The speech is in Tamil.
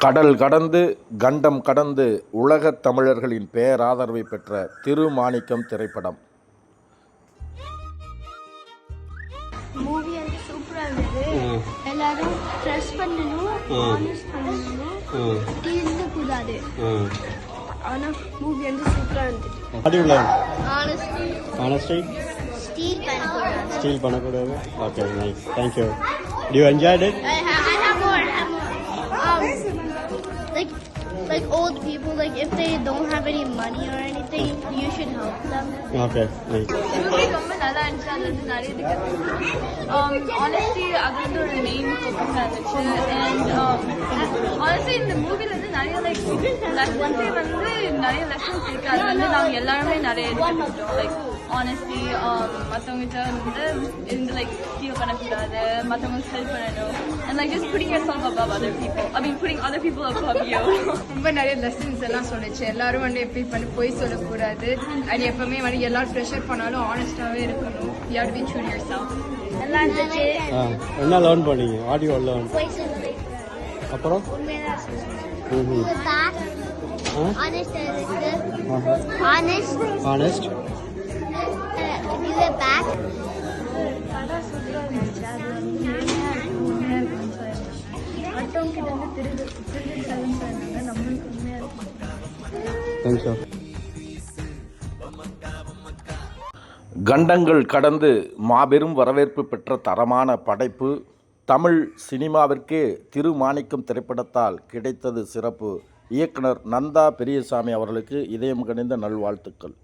கடல் கடந்து கண்டம் கடந்து உலகத் தமிழர்களின் பேராதரவை பெற்ற திருமாணிக்கம் திரைப்படம். மூவி வந்து சூப்பரா இருந்தது. எல்லாரும் ட்ரெஸ் பண்ணணும் ஆனஸ்ட் பண்ணணும். தீர்ந்து கூடாது ஆனா மூவி வந்து சூப்பரா இருந்தது How do you learn? Honestly Honesty? Steal பண்ணக்கூடாது. Steal பண்ணக்கூடாது? Okay, nice. Thank you. Do you enjoyed it? like, like old people, like if they don't have any money or anything, you should help them. Okay, nice. Movie ரொம்ப நல்லா இருந்துச்சு அதுல இருந்து நிறைய இது கற்றுக்கிட்டேன் ஆனஸ்டி அது வந்து ஒரு மெயின் ஃபோக்கஸாக இருந்துச்சு அண்ட் ஆனஸ்டி இந்த மூவில வந்து நிறைய லைக் லெசன்ஸே வந்து நிறைய லெசன்ஸ் இருக்கு அது வந்து நாங்கள் எல்லாருமே நிறைய எடுத்துக்கிட்டோம் லைக் ஆனஸ்டி மற்றவங்ககிட்ட வந்து இருந்து லைக் ஸ்டீல் பண்ணக்கூடாது மற்றவங்களுக்கு ஹெல்ப் பண்ணணும் and like just putting yourself above other people I mean putting other people above you ரொம்ப நிறைய லெசன்ஸ் எல்லாம் சொன்னுச்சு எல்லாரும் வந்து எப்படி பண்ணி பொய் சொல்லக்கூடாது அது எப்பவுமே வந்து எல்லாரும் ப்ரெஷர் பண்ணாலும் ஆனஸ்டாவே இருக்கணும் you have to be true yourself நல்லா இருந்துச்சு ஆ என்ன லேர்ன் பண்ணீங்க வாட் யூ லேர்ன் போய் சொல்லு அப்புறம் உண்மையதான் மற்றவங்க கிட்ட திருடு நம்மளுக்கு இருக்கும் தேங்க்யூ கண்டங்கள் கடந்து மாபெரும் வரவேற்பு பெற்ற தரமான படைப்பு தமிழ் சினிமாவிற்கே திருமாணிக்கம் திரைப்படத்தால் கிடைத்தது சிறப்பு. இயக்குனர் நந்தா பெரியசாமி அவர்களுக்கு இதயம் கணிந்த நல்வாழ்த்துக்கள்.